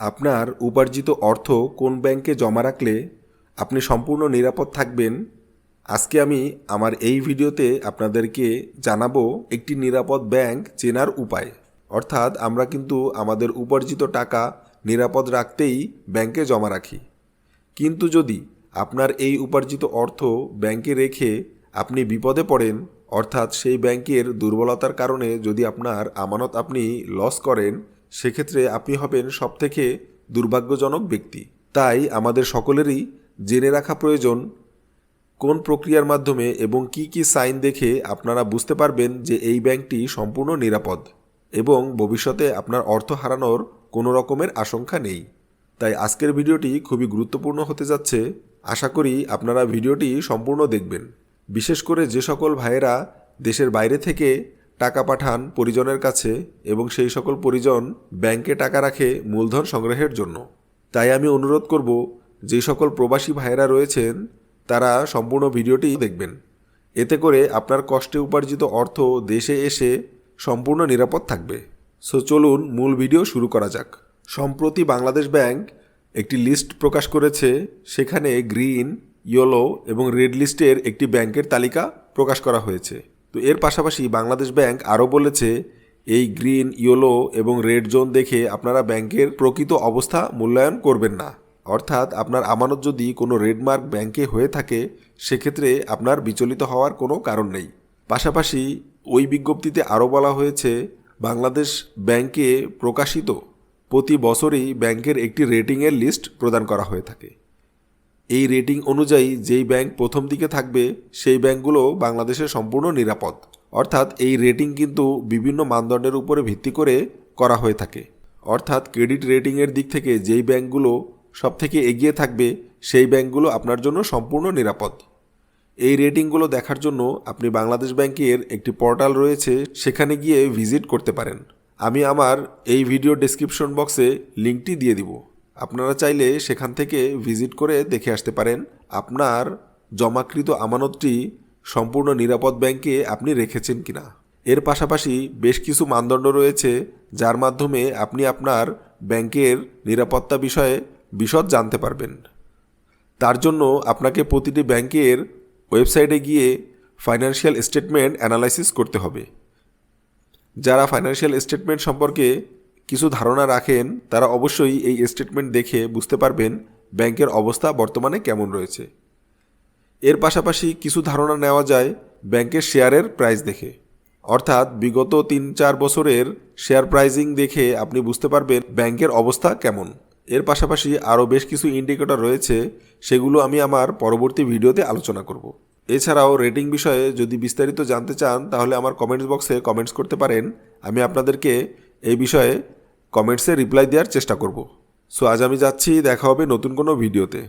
আপনার উপার্জিত অর্থ কোন ব্যাংকে জমা রাখলে আপনি সম্পূর্ণ নিরাপদ থাকবেন? আজকে আমি আমার এই ভিডিওতে আপনাদেরকে জানাব একটি নিরাপদ ব্যাংক চেনার উপায়। অর্থাৎ আমরা কিন্তু আমাদের উপার্জিত টাকা নিরাপদ রাখতেই ব্যাংকে জমা রাখি। কিন্তু যদি আপনার এই উপার্জিত অর্থ ব্যাংকে রেখে আপনি বিপদে পড়েন, অর্থাৎ সেই ব্যাংকের দুর্বলতার কারণে যদি আপনার আমানত আপনি লস করেন সেক্ষেত্রে আপনি হবেন সবথেকে দুর্ভাগ্যজনক ব্যক্তি। তাই আমাদের সকলেরই জেনে রাখা প্রয়োজন কোন প্রক্রিয়ার মাধ্যমে এবং কি কি সাইন দেখে আপনারা বুঝতে পারবেন যে এই ব্যাংকটি সম্পূর্ণ নিরাপদ এবং ভবিষ্যতে আপনার অর্থ হারানোর কোনো রকমের আশঙ্কা নেই। তাই আজকের ভিডিওটি খুবই গুরুত্বপূর্ণ হতে যাচ্ছে। আশা করি আপনারা ভিডিওটি সম্পূর্ণ দেখবেন। বিশেষ করে যে সকল ভাইয়েরা দেশের বাইরে থেকে টাকা পাঠান পরিজনের কাছে এবং সেই সকল পরিজন ব্যাংকে টাকা রাখে মূলধন সংগ্রহের জন্য। তাই আমি অনুরোধ করব, যে সকল প্রবাসী ভাইয়েরা রয়েছেন, তারা সম্পূর্ণ ভিডিওটি দেখবেন। এতে করে আপনার কষ্টে উপার্জিত অর্থ দেশে এসে সম্পূর্ণ নিরাপদ থাকবে। সো চলুন মূল ভিডিও শুরু করা যাক। সম্প্রতি বাংলাদেশ ব্যাংক একটি লিস্ট প্রকাশ করেছে, সেখানে গ্রিন, ইয়েলো এবং রেড লিস্টের একটি ব্যাংকের তালিকা প্রকাশ করা হয়েছে। তো এর পাশাপাশি বাংলাদেশ ব্যাংক আরও বলেছে, এই গ্রিন, ইয়েলো এবং রেড জোন দেখে আপনারা ব্যাংকের প্রকৃত অবস্থা মূল্যায়ন করবেন না। অর্থাৎ আপনার আমানত যদি কোনো রেডমার্ক ব্যাংকে হয়ে থাকে, সেক্ষেত্রে আপনার বিচলিত হওয়ার কোনো কারণ নেই। পাশাপাশি ওই বিজ্ঞপ্তিতে আরও বলা হয়েছে, বাংলাদেশ ব্যাংকে প্রকাশিত প্রতি বছরই ব্যাংকের একটি রেটিংয়ের লিস্ট প্রদান করা হয়ে থাকে। এই রেটিং অনুযায়ী যেই ব্যাংক প্রথম দিকে থাকবে, সেই ব্যাংকগুলো বাংলাদেশে সম্পূর্ণ নিরাপদ। অর্থাৎ এই রেটিং কিন্তু বিভিন্ন মানদণ্ডের উপরে ভিত্তি করে করা হয়ে থাকে। অর্থাৎ ক্রেডিট রেটিংয়ের দিক থেকে যেই ব্যাংকগুলো সব থেকে এগিয়ে থাকবে, সেই ব্যাংকগুলো আপনার জন্য সম্পূর্ণ নিরাপদ। এই রেটিংগুলো দেখার জন্য আপনি বাংলাদেশ ব্যাংকের একটি পোর্টাল রয়েছে, সেখানে গিয়ে ভিজিট করতে পারেন। আমি আমার এই ভিডিও ডেসক্রিপশন বক্সে লিঙ্কটি দিয়ে দিব। আপনারা চাইলে সেখান থেকে ভিজিট করে দেখে আসতে পারেন। আপনার জমাকৃত আমানতটি সম্পূর্ণ নিরাপদ ব্যাংকে আপনি রেখেছেন কিনা। এর পাশাপাশি বেশ কিছু মানদণ্ড রয়েছে, যার মাধ্যমে আপনি আপনার ব্যাংকের নিরাপত্তা বিষয়ে বিশদ জানতে পারবেন। তার জন্য আপনাকে প্রতিটি ব্যাংকের ওয়েবসাইটে গিয়ে ফাইন্যান্সিয়াল স্টেটমেন্ট অ্যানালাইসিস করতে হবে। যারা ফাইন্যান্সিয়াল স্টেটমেন্ট সম্পর্কে কিছু ধারণা রাখেন, তারা অবশ্যই এই স্টেটমেন্ট দেখে বুঝতে পারবেন ব্যাংকের অবস্থা বর্তমানে কেমন রয়েছে। এর পাশাপাশি কিছু ধারণা নেওয়া যায় ব্যাংকের শেয়ারের প্রাইস দেখে। অর্থাৎ বিগত তিন চার বছরের শেয়ার প্রাইজিং দেখে আপনি বুঝতে পারবেন ব্যাংকের অবস্থা কেমন। এর পাশাপাশি আরও বেশ কিছু ইন্ডিকেটর রয়েছে, সেগুলো আমি আমার পরবর্তী ভিডিওতে আলোচনা করব। এছাড়াও রেটিং বিষয়ে যদি বিস্তারিত জানতে চান, তাহলে আমার কমেন্টস বক্সে কমেন্টস করতে পারেন। আমি আপনাদেরকে এই বিষয়ে কমেন্টসে রিপ্লাই দেওয়ার চেষ্টা করব। সো আজ আমি যাচ্ছি, দেখা হবে নতুন কোনো ভিডিওতে